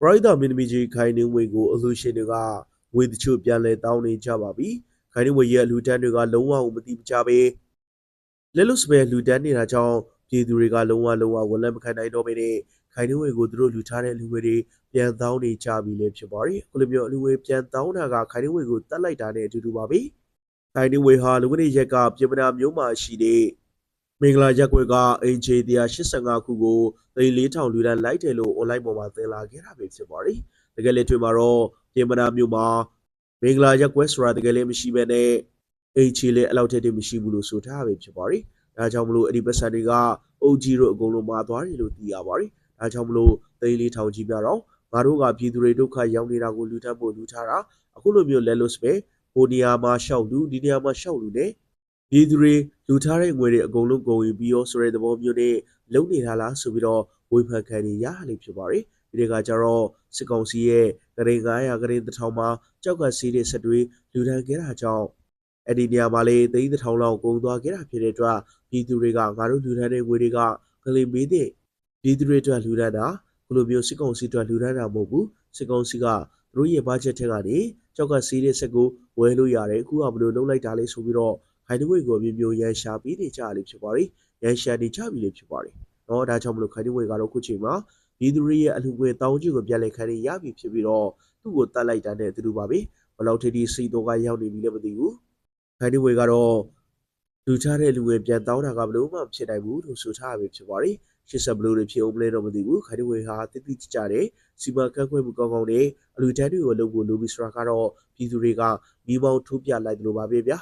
ပရိသတ်မင်းသမီးကြီးခိုင်နေဝေကိုအလူရှင်တွေကငွေတချို့ပြန်လဲတောင်းနေကြပါပြီခိုင်နေဝေရဲ့အလူတန်းတွေကလုံးဝမတိမကြပဲလက်လွတ်စပယ်လူတန်းနေတာကြောင့်ပြည်သူတွေကလုံးဝလုံးဝဝန်လက်မခံနိုင်တော့ဘဲနဲ့ခိုင်နေဝေကိုသူတို့လူထားတဲ့လူငွေတွေပြန်တောင်းနေကြပြီလေဖြစ်ပါတယ်အခုလိုမျိုးအလူငွေပြန်တောင်းတာကခိုင်နေဝေကိုတတ်လိုက်တာနဲ့အတူတူပါပဲခိုင်နေဝေဟာလူကနေရက်ကပြင်ပနာမျိုးမှာရှိတဲ့ မင်္ဂလာရက်ွက်ကအင်ဂျီ185ခုကိုသိန်း4000လူတန်းလိုက်တယ်လို့ online ပေါ်မှာသင်လာခဲ့တာပဲဖြစ်ပါတယ်တကယ်လည်းတွေ့မှာတော့ပြင်ပနာမျိုးမှာမင်္ဂလာရက်ွက်ဆိုတာတကယ်လည်းမရှိဘဲနဲ့အင်ဂျီလည်းအလောက်တည်းတည်းမရှိဘူးလို့ဆိုထားပဲဖြစ်ပါတယ်ဒါကြောင့်မလို့အဲ့ဒီပတ်စံတွေကအုပ်ကြီးတို့အကုန်လုံးမာသွားတယ်လို့သိရပါတယ်ဒါကြောင့်မလို့သိန်း4000ကြီးများတော့ငါတို့ကပြည်သူတွေဒုက္ခရောက်နေတာကိုလူထမ်းဖို့လူထားတာအခုလိုမျိုးလဲလို့စပဲဟိုနေရာမှာရှောက်လူဒီနေရာမှာရှောက်လူနဲ့ပြည်သူတွေ လူထားတဲ့ငွေတွေအကုန်လုံးကုန်ယူပြီးရောဆိုတဲ့သဘောမျိုးနဲ့လုံနေတာလားဆိုပြီးတော့ဝေဖန်ခံနေရတာလေးဖြစ်ပါတယ်ဒီတွေကကြတော့စစ်ကောင်စီရဲ့ဂရင်900ဂရင်1000မှာကြောက်ကစီးတဲ့ဆက်တွေလူထမ်းခဲ့တာကြောင့်အဲ့ဒီနေရာမှာလေသိန်း1000လောက်ကုန်သွားခဲ့တာဖြစ်တဲ့အတွက်ပြည်သူတွေကငါတို့လူထမ်းတဲ့ငွေတွေကကလေးမေးတဲ့ပြည်သူတွေအတွက်လူထမ်းတာဘလိုမျိုးစစ်ကောင်စီအတွက်လူထမ်းတာမဟုတ်ဘူးစစ်ကောင်စီကသူတို့ရဲ့ဘတ်ဂျက်ထက်ကနေကြောက်ကစီးတဲ့ဆက်ကိုဝယ်လို့ရတယ်အခုကဘလို့လုံးလိုက်တာလေးဆိုပြီးတော့ ခိုင်တဝေကိုမျိုးမျိုးရန်ရှာပြီးနေကြရလေးဖြစ်ပါတယ်ရန်ရှာနေကြပြီလေးဖြစ်ပါတယ်တော့ဒါကြောင့်မလို့ခိုင်တဝေကတော့ခုချိန်မှာပြည်သူတွေရဲ့အလှငွေတောင်းကျကိုပြန်လည်ခံရရပြီဖြစ်ပြီးတော့သူ့ကိုတတ်လိုက်တာနဲ့အတူတူပါပဲဘလောက်ထိထိစိတ်တော့ကရောက်နေပြီလည်းမသိဘူးခိုင်တဝေကတော့လူချတဲ့လူငယ်ပြန်တောင်းတာကဘလို့မှဖြစ်နိုင်ဘူးလို့ဆိုထားရပြီဖြစ်ပါတယ်ရှစ်ဆက်ဘလို့တွေဖြစ်အောင်မလဲတော့မသိဘူးခိုင်တဝေဟာတိတိကျကျတဲ့စီမံကန့်ကွက်မှုကောင်းကောင်းနဲ့အလူတန်းတွေကိုလုပ်ဖို့လိုပြီးဆိုတာကတော့ပြည်သူတွေကမိမောင်းထိုးပြလိုက်တယ်လို့ပါပဲဗျာ